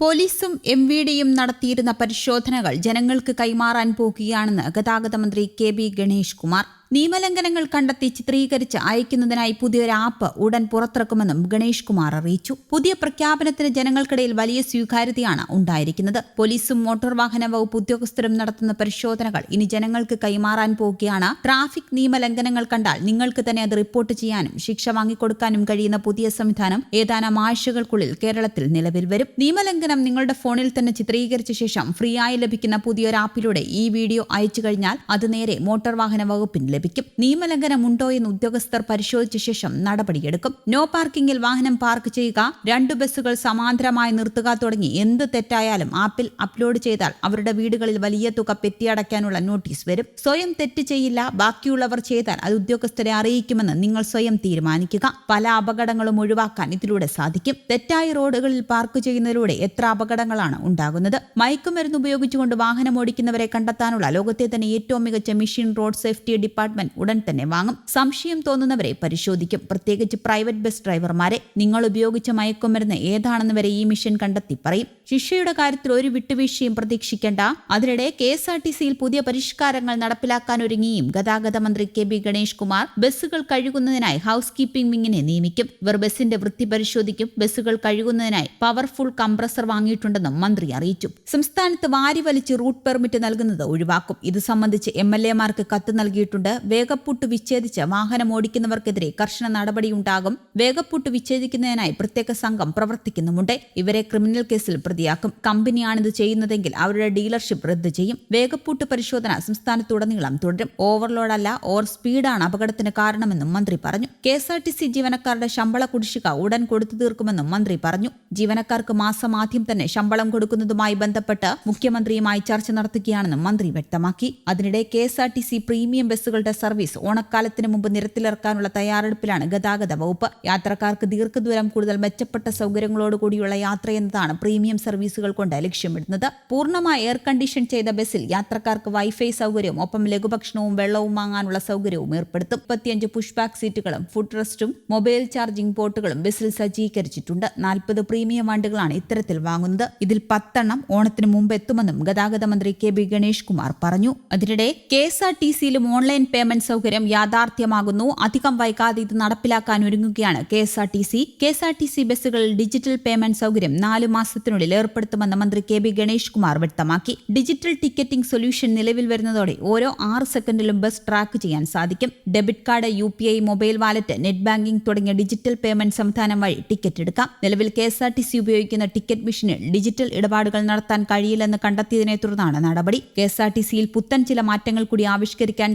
പോലീസും M V ഡിയും നടത്തിയിരുന്ന പരിശോധനകൾ ജനങ്ങൾക്ക് കൈമാറാൻ പോകുകയാണെന്ന് ഗതാഗത മന്ത്രി കെ ബി ഗണേഷ് കുമാർ. നിയമലംഘനങ്ങൾ കണ്ടെത്തി ചിത്രീകരിച്ച് അയക്കുന്നതിനായി പുതിയൊരു ആപ്പ് ഉടൻ പുറത്തിറക്കുമെന്നും ഗണേഷ് കുമാർ അറിയിച്ചു. പുതിയ പ്രഖ്യാപനത്തിന് ജനങ്ങൾക്കിടയിൽ വലിയ സ്വീകാര്യതയാണ് ഉണ്ടായിരിക്കുന്നത്. പോലീസും മോട്ടോർ വാഹന വകുപ്പ് ഉദ്യോഗസ്ഥരും നടത്തുന്ന പരിശോധനകൾ ഇനി ജനങ്ങൾക്ക് കൈമാറാൻ പോകുകയാണ് ട്രാഫിക് നിയമലംഘനങ്ങൾ കണ്ടാൽ നിങ്ങൾക്ക് തന്നെ അത് റിപ്പോർട്ട് ചെയ്യാനും ശിക്ഷ വാങ്ങിക്കൊടുക്കാനും കഴിയുന്ന പുതിയ സംവിധാനം ഏതാനും ആഴ്ചകൾക്കുള്ളിൽ കേരളത്തിൽ നിലവിൽ വരും. നിയമലംഘനം നിങ്ങളുടെ ഫോണിൽ തന്നെ ചിത്രീകരിച്ച ശേഷം ഫ്രീ ആയി ലഭിക്കുന്ന പുതിയൊരു ആപ്പിലൂടെ ഈ വീഡിയോ അയച്ചു കഴിഞ്ഞാൽ അത് നേരെ മോട്ടോർ വാഹന വകുപ്പിന് ലഭിക്കും. നിയമലംഘനമുണ്ടോ എന്ന് ഉദ്യോഗസ്ഥർ പരിശോധിച്ച ശേഷം നടപടിയെടുക്കും. നോ പാർക്കിംഗിൽ വാഹനം പാർക്ക് ചെയ്യുക രണ്ടു ബസ്സുകൾ സമാന്തരമായി നിർത്തുക തുടങ്ങി എന്ത് തെറ്റായാലും ആപ്പിൽ അപ്ലോഡ് ചെയ്താൽ അവരുടെ വീടുകളിൽ വലിയ തുക പെറ്റിയടയ്ക്കാനുള്ള നോട്ടീസ് വരും. സ്വയം തെറ്റ് ചെയ്യില്ല ബാക്കിയുള്ളവർ ചെയ്താൽ അത് ഉദ്യോഗസ്ഥരെ അറിയിക്കുമെന്ന് നിങ്ങൾ സ്വയം തീരുമാനിക്കുക. പല അപകടങ്ങളും ഒഴിവാക്കാൻ ഇതിലൂടെ സാധിക്കും. തെറ്റായ റോഡുകളിൽ പാർക്ക് ചെയ്യുന്നതിലൂടെ എത്ര അപകടങ്ങളാണ് ഉണ്ടാകുന്നത്? മയക്കുമരുന്ന് ഉപയോഗിച്ചുകൊണ്ട് വാഹനം ഓടിക്കുന്നവരെ കണ്ടെത്താനുള്ള ലോകത്തെ തന്നെ ഏറ്റവും മികച്ച മെഷീൻ റോഡ് സേഫ്റ്റി ഡിപ്പാർട്ട്മെന്റ് ഉടൻ തന്നെ വാങ്ങും. സംശയം തോന്നുന്നവരെ പരിശോധിക്കും. പ്രത്യേകിച്ച് പ്രൈവറ്റ് ബസ് ഡ്രൈവർമാരെ നിങ്ങൾ ഉപയോഗിച്ച മയക്കുമരുന്ന് ഏതാണെന്ന് വരെ ഈ മിഷൻ കണ്ടെത്തി പറയും. ശിക്ഷയുടെ കാര്യത്തിൽ ഒരു വിട്ടുവീഴ്ചയും പ്രതീക്ഷിക്കേണ്ട. അതിനിടെ കെ എസ് ആർ ടി സിയിൽ പുതിയ പരിഷ്കാരങ്ങൾ നടപ്പിലാക്കാൻ ഒരുങ്ങിയും ഗതാഗത മന്ത്രി കെ ബി ഗണേഷ് കുമാർ ബസ്സുകൾ കഴുകുന്നതിനായി ഹൌസ് കീപ്പിംഗ് വിങ്ങിനെ നിയമിക്കും. ഇവർ ബസിന്റെ വൃത്തി പരിശോധിക്കും. ബസ്സുകൾ കഴുകുന്നതിനായി പവർഫുൾ കംപ്രസർ വാങ്ങിയിട്ടുണ്ടെന്നും മന്ത്രി അറിയിച്ചു. സംസ്ഥാനത്ത് വാരി വലിച്ച് റൂട്ട് പെർമിറ്റ് നൽകുന്നത് ഒഴിവാക്കും. ഇത് സംബന്ധിച്ച് എം എൽ എമാർക്ക് കത്ത് നൽകിയിട്ടുണ്ട്. വേഗപ്പൂട്ട് വിച്ഛേദിച്ച് വാഹനം ഓടിക്കുന്നവർക്കെതിരെ കർശന നടപടിയുണ്ടാകും. വേഗപ്പൂട്ട് വിച്ഛേദിക്കുന്നതിനായി പ്രത്യേക സംഘം പ്രവർത്തിക്കുന്നുമുണ്ട്. ഇവരെ ക്രിമിനൽ കേസിൽ പ്രതിയാക്കും. കമ്പനിയാണിത് ചെയ്യുന്നതെങ്കിൽ അവരുടെ ഡീലർഷിപ്പ് റദ്ദ് ചെയ്യും. വേഗപ്പൂട്ട് പരിശോധന സംസ്ഥാനത്തുടനീളം തുടരും. ഓവർലോഡല്ല ഓവർ സ്പീഡാണ് അപകടത്തിന് കാരണമെന്നും മന്ത്രി പറഞ്ഞു. K S R T C ജീവനക്കാരുടെ ശമ്പള കുടിശ്ശിക ഉടൻ കൊടുത്തു തീർക്കുമെന്നും മന്ത്രി പറഞ്ഞു. ജീവനക്കാർക്ക് മാസം ആദ്യം തന്നെ ശമ്പളം കൊടുക്കുന്നതുമായി ബന്ധപ്പെട്ട് മുഖ്യമന്ത്രിയുമായി ചർച്ച നടത്തുകയാണെന്നും മന്ത്രി വ്യക്തമാക്കി. അതിനിടെ കെ പ്രീമിയം പ്രീമിയം ബസ്സുകളുടെ സർവീസ് ഓണക്കാലത്തിന് മുമ്പ് നിരത്തിലിറക്കാനുള്ള തയ്യാറെടുപ്പിലാണ് ഗതാഗത വകുപ്പ്. യാത്രക്കാർക്ക് ദീർഘദൂരം കൂടുതൽ മെച്ചപ്പെട്ട സൗകര്യങ്ങളോട് സൗകര്യങ്ങളോടുകൂടിയുള്ള യാത്രയെന്നതാണ് പ്രീമിയം സർവീസുകൾ കൊണ്ട് ലക്ഷ്യമിടുന്നത്. പൂർണമായി എയർ കണ്ടീഷൻ ചെയ്ത ബസ്സിൽ യാത്രക്കാർക്ക് വൈഫൈ സൗകര്യവും ഒപ്പം ലഘുഭക്ഷണവും വെള്ളവും വാങ്ങാനുള്ള സൗകര്യവും ഏർപ്പെടുത്തും. മുപ്പത്തിയഞ്ച് പുഷ് ബാക്ക് സീറ്റുകളും ഫുഡ് റെസ്റ്റും മൊബൈൽ ചാർജിംഗ് പോർട്ടുകളും ബസ്സിൽ സജ്ജീകരിച്ചിട്ടുണ്ട്. നാൽപ്പത് പ്രീമിയം വണ്ടികളാണ് ഇത്തരത്തിൽ വാങ്ങുന്നത്. ഇതിൽ പത്തെണ്ണം ഓണത്തിന് മുമ്പ് എത്തുമെന്നും ഗതാഗത മന്ത്രി കെ ബി ഗണേഷ് കുമാർ പറഞ്ഞു. അതിനിടെ കെ എസ് ആർ ടി സിയിലും ഓൺലൈൻ പേയ്മെന്റ് സൗകര്യം യാഥാർത്ഥ്യമാകുന്നു. അധികം വൈകാതെ ഇത് നടപ്പിലാക്കാൻ ഒരുങ്ങുകയാണ് K S R T C. K S R T C ബസ്സുകളിൽ ഡിജിറ്റൽ പേയ്മെന്റ് സൗകര്യം നാല് മാസത്തിനുള്ളിൽ ഏർപ്പെടുത്തുമെന്ന് മന്ത്രി കെ ബി ഗണേഷ് കുമാർ വ്യക്തമാക്കി. ഡിജിറ്റൽ ടിക്കറ്റിംഗ് സൊല്യൂഷൻ നിലവിൽ വരുന്നതോടെ ഓരോ ആറ് സെക്കൻഡിലും ബസ് ട്രാക്ക് ചെയ്യാൻ സാധിക്കും. Debit card U P I mobile wallet net banking തുടങ്ങിയ ഡിജിറ്റൽ പേയ്മെന്റ് സംവിധാനം വഴി ടിക്കറ്റ് എടുക്കാം. നിലവിൽ K S R T C ഉപയോഗിക്കുന്ന ടിക്കറ്റ് മെഷീനിൽ ഡിജിറ്റൽ ഇടപാടുകൾ നടത്താൻ കഴിയില്ലെന്ന് കണ്ടെത്തിയതിനെ തുടർന്നാണ് നടപടി. കെ എസ് ആർ ടി സിയിൽ പുത്തൻ ചില മാറ്റങ്ങൾ കൂടി ആവിഷ്കരിക്കാൻ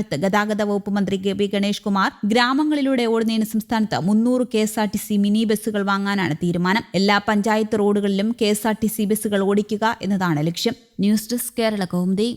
തയ്യാറെടുത്ത് ഗതാഗത വകുപ്പ് മന്ത്രി കെ പി ഗണേഷ് കുമാർ ഗ്രാമങ്ങളിലൂടെ ഓടുന്നതിന് സംസ്ഥാനത്ത് മുന്നൂറ് K S R T C mini ബസ്സുകൾ വാങ്ങാനാണ് തീരുമാനം. എല്ലാ പഞ്ചായത്ത് റോഡുകളിലും K S R T C ബസ്സുകൾ ഓടിക്കുക എന്നതാണ് ലക്ഷ്യം. News desk Kerala Kaumudi.